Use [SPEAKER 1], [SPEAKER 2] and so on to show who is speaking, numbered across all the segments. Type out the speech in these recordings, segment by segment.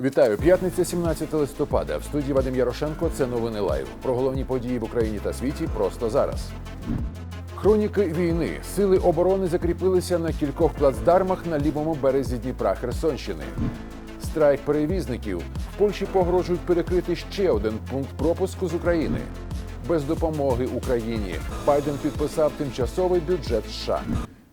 [SPEAKER 1] Вітаю, п'ятниця, 17 листопада. В студії Вадим Ярошенко. Це новини лайв. Про головні події в Україні та світі просто зараз. Хроніки війни. Сили оборони закріпилися на кількох плацдармах на лівому березі Дніпра Херсонщини. Страйк перевізників. В Польщі погрожують перекрити ще один пункт пропуску з України. Без допомоги Україні Байден підписав тимчасовий бюджет США.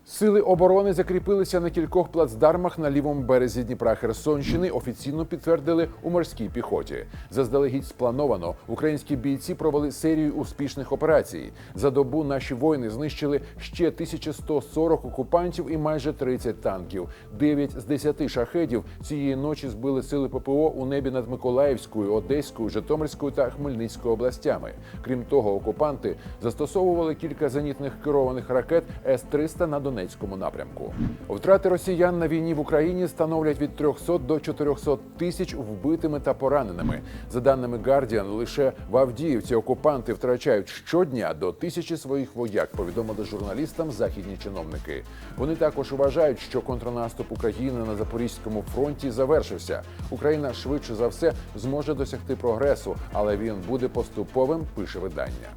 [SPEAKER 1] Сили оборони закріпилися на кількох плацдармах на лівому березі Дніпра Херсонщини. Офіційно підтвердили у морській піхоті. Заздалегідь сплановано. Українські бійці провели серію успішних операцій. За добу наші воїни знищили ще 1140 окупантів і майже 30 танків. 9 з 10 шахедів цієї ночі збили сили ППО у небі над Миколаївською, Одеською, Житомирською та Хмельницькою областями. Крім того, окупанти застосовували кілька зенітних керованих ракет С-300 на Донецькому напрямку. Втрати росіян на війні в Україні становлять від 300 до 400 тисяч вбитими та пораненими. За даними Guardian, лише в Авдіївці окупанти втрачають щодня до тисячі своїх вояк. Повідомили журналістам західні чиновники. Вони також вважають, що контрнаступ України на Запорізькому фронті завершився. Україна швидше за все зможе досягти прогресу, але він буде поступовим. Пише видання.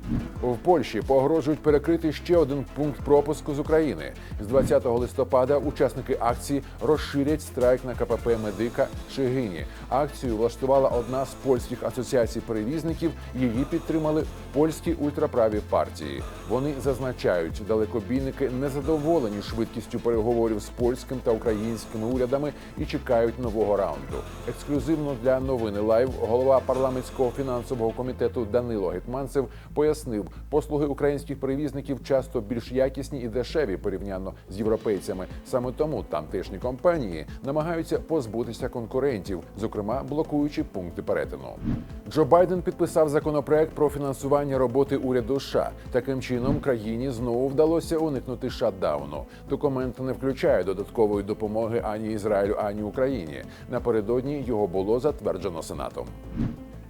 [SPEAKER 1] В Польщі погрожують перекрити ще один пункт пропуску з України. З 20 листопада учасники акції розширять страйк на КПП медика Шегині. Акцію влаштувала одна з польських асоціацій перевізників. Її підтримали польські ультраправі партії. Вони зазначають, далекобійники незадоволені швидкістю переговорів з польським та українськими урядами і чекають нового раунду. Ексклюзивно для новини Лайв голова парламентського фінансового комітету Данило Гетманцев пояснив, послуги українських перевізників часто більш якісні і дешеві порівняно з європейцями. Саме тому тамтешні компанії намагаються позбутися конкурентів, зокрема блокуючи пункти перетину. Джо Байден підписав законопроект про фінансування роботи уряду США. Таким чином країні знову вдалося уникнути шатдауну. Документ не включає додаткової допомоги ані Ізраїлю, ані Україні. Напередодні його було затверджено Сенатом.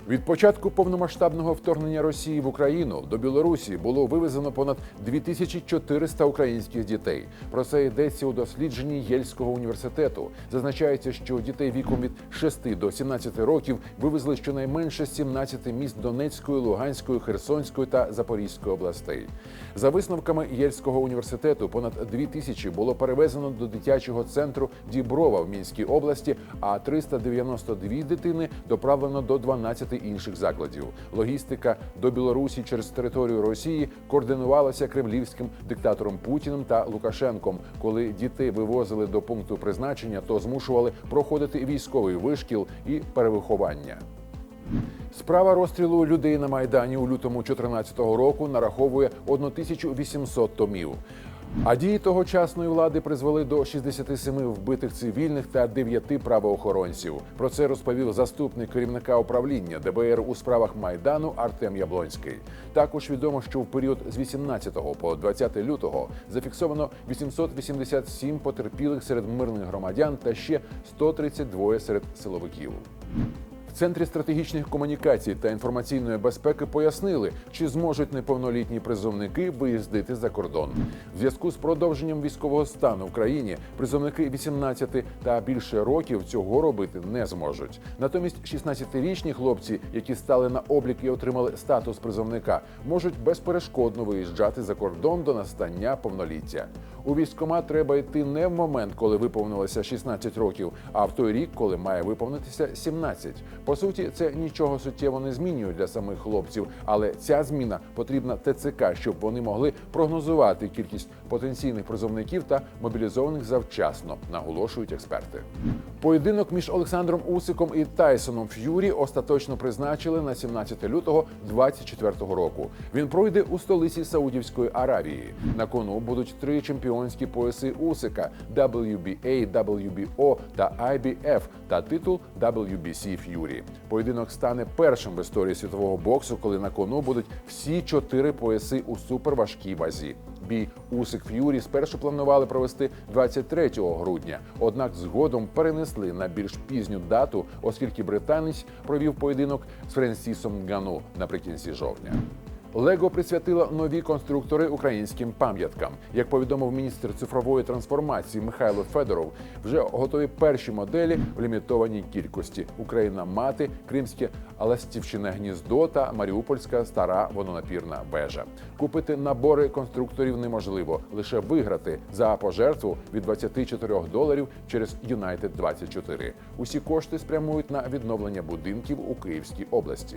[SPEAKER 1] Від початку повномасштабного вторгнення Росії в Україну до Білорусі було вивезено понад 2400 українських дітей. Про це йдеться у дослідженні Єльського університету. Зазначається, що дітей віком від 6 до 17 років вивезли щонайменше з 17 міст Донецької, Луганської, Херсонської та Запорізької областей. За висновками Єльського університету, понад 2 тисячі було перевезено до дитячого центру Діброва в Мінській області, а 392 дитини доправлено до 12 інших закладів. Логістика до Білорусі через територію Росії координувалася кремлівським диктатором Путіним та Лукашенком. Коли дітей вивозили до пункту призначення, то змушували проходити військовий вишкіл і перевиховання. Справа розстрілу людей на майдані у лютому 2014 року нараховує 1800 томів. А дії тогочасної влади призвели до 67 вбитих цивільних та 9 правоохоронців. Про це розповів заступник керівника управління ДБР у справах майдану Артем Яблонський. Також відомо, що в період з 18 по 20 лютого зафіксовано 887 потерпілих серед мирних громадян та ще 132 серед силовиків. В центрі стратегічних комунікацій та інформаційної безпеки пояснили, чи зможуть неповнолітні призовники виїздити за кордон. В зв'язку з продовженням військового стану в країні призовники 18 та більше років цього робити не зможуть. Натомість 16-річні хлопці, які стали на облік і отримали статус призовника, можуть безперешкодно виїжджати за кордон до настання повноліття. У військкомат треба йти не в момент, коли виповнилося 16 років, а в той рік, коли має виповнитися 17. По суті, це нічого суттєво не змінює для самих хлопців, але ця зміна потрібна ТЦК, щоб вони могли прогнозувати кількість потенційних призовників та мобілізованих завчасно, наголошують експерти. Поєдинок між Олександром Усиком і Тайсоном Ф'юрі остаточно призначили на 17 лютого 2024 року. Він пройде у столиці Саудівської Аравії. На кону будуть три чемпіонські пояси Усика WBA, WBO та IBF та титул WBC Ф'юрі. Поєдинок стане першим в історії світового боксу, коли на кону будуть всі чотири пояси у суперважкій вазі. Бій Усик Ф'юрі спершу планували провести 23 грудня, однак згодом перенесли на більш пізню дату, оскільки британець провів поєдинок з Френсісом Гану наприкінці жовтня. Лего присвятила нові конструктори українським пам'яткам. Як повідомив міністр цифрової трансформації Михайло Федоров, вже готові перші моделі в лімітованій кількості: Україна мати, Кримське Аластівщине гніздо та Маріупольська стара водонапірна вежа. Купити набори конструкторів неможливо, лише виграти за пожертву від 24 доларів через United 24 Усі кошти спрямують на відновлення будинків у Київській області.